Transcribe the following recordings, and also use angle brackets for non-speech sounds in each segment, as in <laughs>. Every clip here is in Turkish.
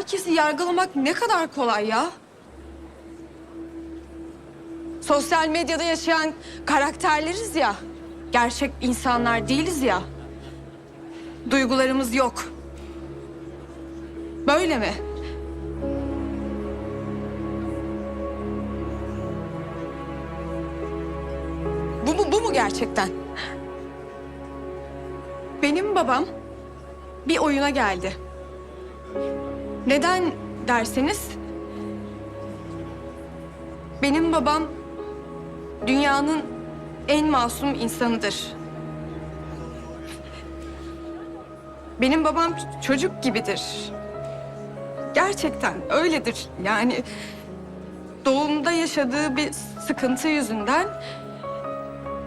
herkesi yargılamak ne kadar kolay ya. Sosyal medyada yaşayan karakterleriz ya. Gerçek insanlar değiliz ya. Duygularımız yok. Böyle mi? Bu mu, bu mu gerçekten? Benim babam bir oyuna geldi. Neden derseniz... Benim babam dünyanın en masum insanıdır. Benim babam çocuk gibidir. Gerçekten öyledir. Yani doğumda yaşadığı bir sıkıntı yüzünden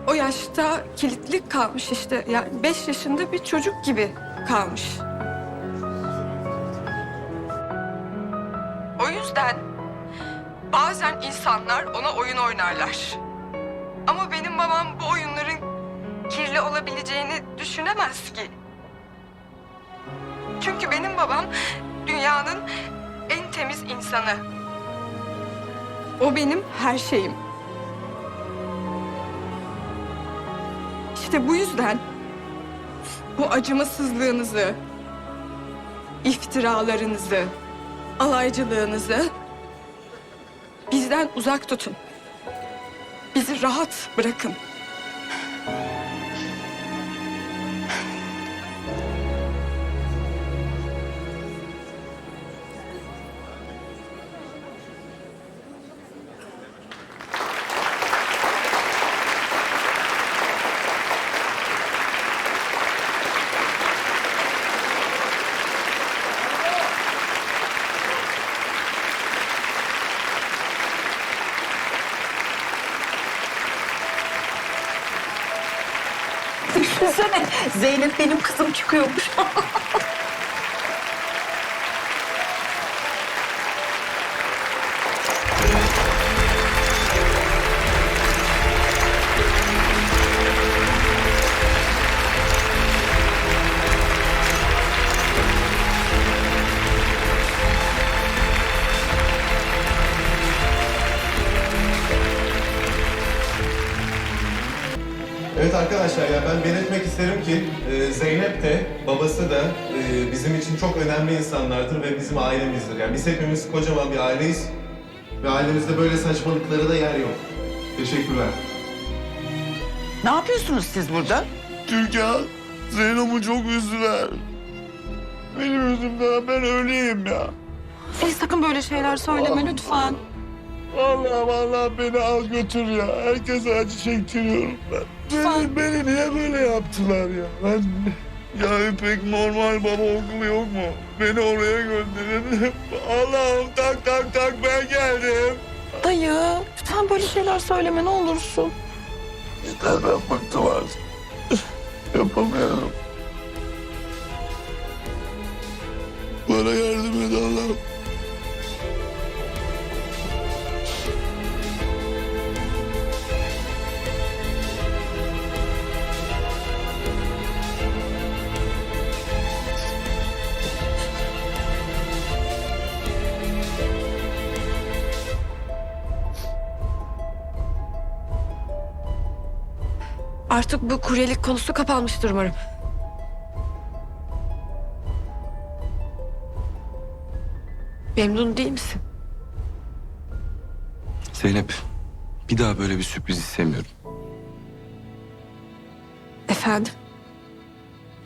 o yaşta kilitli kalmış işte. Yani beş yaşında bir çocuk gibi kalmış. Yüzden bazen insanlar ona oyun oynarlar. Ama benim babam bu oyunların kirli olabileceğini düşünemez ki. Çünkü benim babam dünyanın en temiz insanı. O benim her şeyim. İşte bu yüzden bu acımasızlığınızı, iftiralarınızı, alaycılığınızı bizden uzak tutun. Bizi rahat bırakın. Düşünsene Zeynep benim kızım çıkıyormuş. <laughs> Evet arkadaşlar ya ben belirtmek isterim ki e, Zeynep de babası da e, bizim için çok önemli insanlardır ve bizim ailemizdir. Yani biz hepimiz kocaman bir aileyiz ve ailemizde böyle saçmalıklara da yer yok. Teşekkürler. ne yapıyorsunuz siz burada? Türkan, Zeynep'i çok üzdüler. Benim yüzümden ben öleyim ya. Siz sakın böyle şeyler söyleme lütfen. Vallahi vallahi beni al götür ya. Herkese acı çektiriyorum ben. Beni, beni niye böyle yaptılar ya? Ben ya İpek normal baba okulu yok mu? Beni oraya gönderin. Allah'ım tak tak tak ben geldim. Dayı lütfen böyle şeyler söyleme ne olursun. Yeter ben bıktım artık. Yapamıyorum. Bana yardım et Allah'ım. Artık bu kuryelik konusu kapanmıştır umarım. Memnun değil misin? Zeynep, bir daha böyle bir sürpriz istemiyorum. Efendim?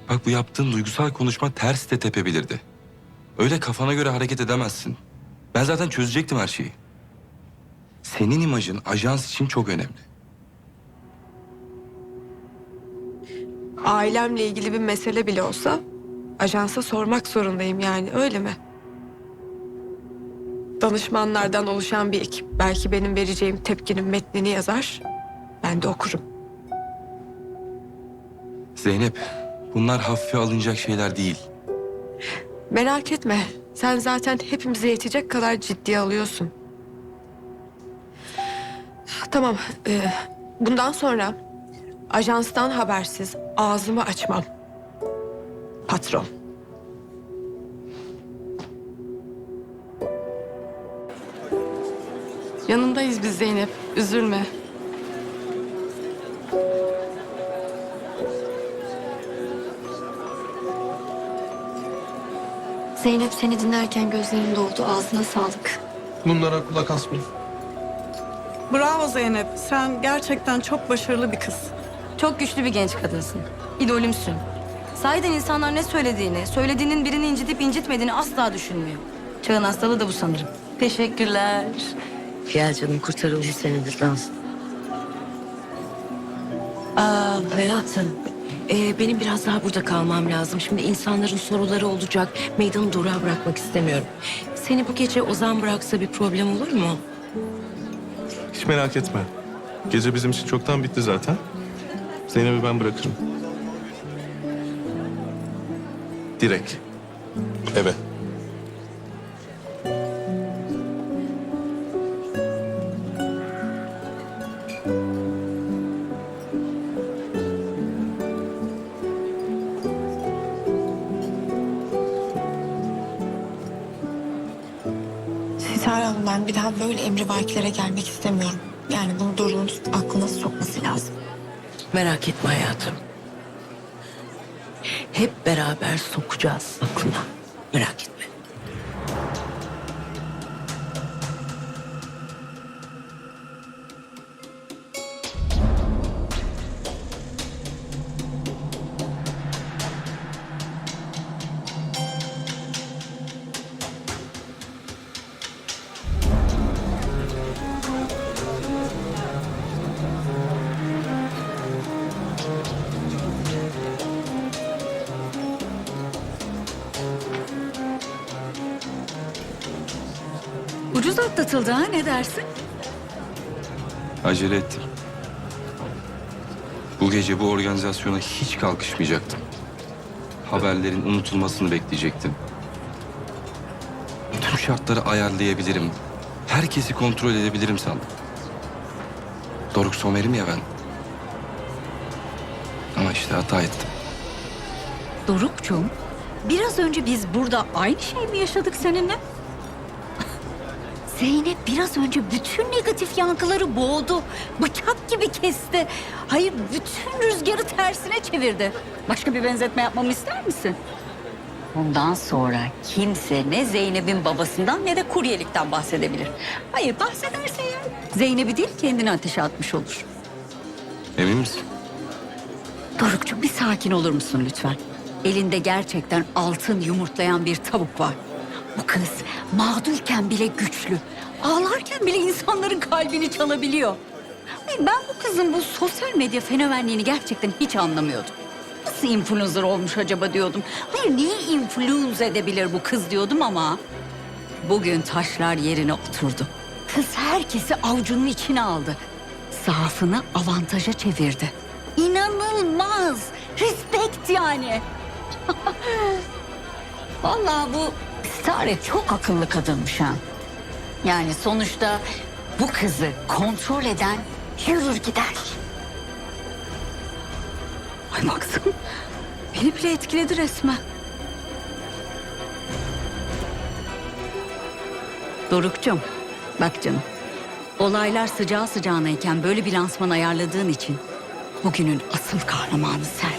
Bak bu yaptığın duygusal konuşma ters de tepebilirdi. Öyle kafana göre hareket edemezsin. Ben zaten çözecektim her şeyi. Senin imajın ajans için çok önemli. Ailemle ilgili bir mesele bile olsa ajansa sormak zorundayım yani öyle mi? Danışmanlardan oluşan bir ekip belki benim vereceğim tepkinin metnini yazar. Ben de okurum. Zeynep, bunlar hafife alınacak şeyler değil. Merak etme. Sen zaten hepimize yetecek kadar ciddiye alıyorsun. Tamam. e, bundan sonra Ajanstan habersiz ağzımı açmam. Patron. Yanındayız biz Zeynep. Üzülme. Zeynep seni dinlerken gözlerim doldu. Ağzına sağlık. Bunlara kulak asmayın. Bravo Zeynep. Sen gerçekten çok başarılı bir kız. Çok güçlü bir genç kadınsın. İdolümsün. Sahiden insanlar ne söylediğini, söylediğinin birini incitip incitmediğini asla düşünmüyor. Çağın hastalığı da bu sanırım. Teşekkürler. Gel canım kurtarıldı senin Nazlı. Aa hayatım. ee, benim biraz daha burada kalmam lazım. Şimdi insanların soruları olacak. Meydanı durağa bırakmak istemiyorum. Seni bu gece Ozan bıraksa bir problem olur mu? Hiç merak etme. Gece bizim için çoktan bitti zaten. Zeynep'i ben bırakırım. Direkt. Eve. Hanım ben bir daha böyle emrivakilere gelmek istemiyorum. Yani bunu Doruk'un aklına sokması lazım. Merak etme hayatım. Hep beraber sokacağız aklına. Merak etme. Ucuz atlatıldı ha ne dersin? Acele ettim. Bu gece bu organizasyona hiç kalkışmayacaktım. Haberlerin unutulmasını bekleyecektim. Tüm şartları ayarlayabilirim. Herkesi kontrol edebilirim sandım. Doruk Somer'im ya ben. Ama işte hata ettim. Dorukçum, biraz önce biz burada aynı şey mi yaşadık seninle? Zeynep biraz önce bütün negatif yankıları boğdu. Bıçak gibi kesti. Hayır bütün rüzgarı tersine çevirdi. Başka bir benzetme yapmamı ister misin? Bundan sonra kimse ne Zeynep'in babasından ne de kuryelikten bahsedebilir. Hayır bahsederse ya Zeynep'i değil kendini ateşe atmış olur. Emin misin? Dorukcuğum bir sakin olur musun lütfen? Elinde gerçekten altın yumurtlayan bir tavuk var. Bu kız mağdurken bile güçlü. Ağlarken bile insanların kalbini çalabiliyor. Ben bu kızın bu sosyal medya fenomenliğini gerçekten hiç anlamıyordum. Nasıl influencer olmuş acaba diyordum. Hayır niye influence edebilir bu kız diyordum ama... Bugün taşlar yerine oturdu. Kız herkesi avucunun içine aldı. Zaafını avantaja çevirdi. İnanılmaz. Respect yani. <laughs> Vallahi bu Sare çok akıllı kadınmış ha. Yani sonuçta bu kızı kontrol eden yürür gider. Ay baksana. Beni bile etkiledi resmen. Doruk'cum bak canım. Olaylar sıcağı sıcağınayken böyle bir lansman ayarladığın için bugünün asıl kahramanı sen.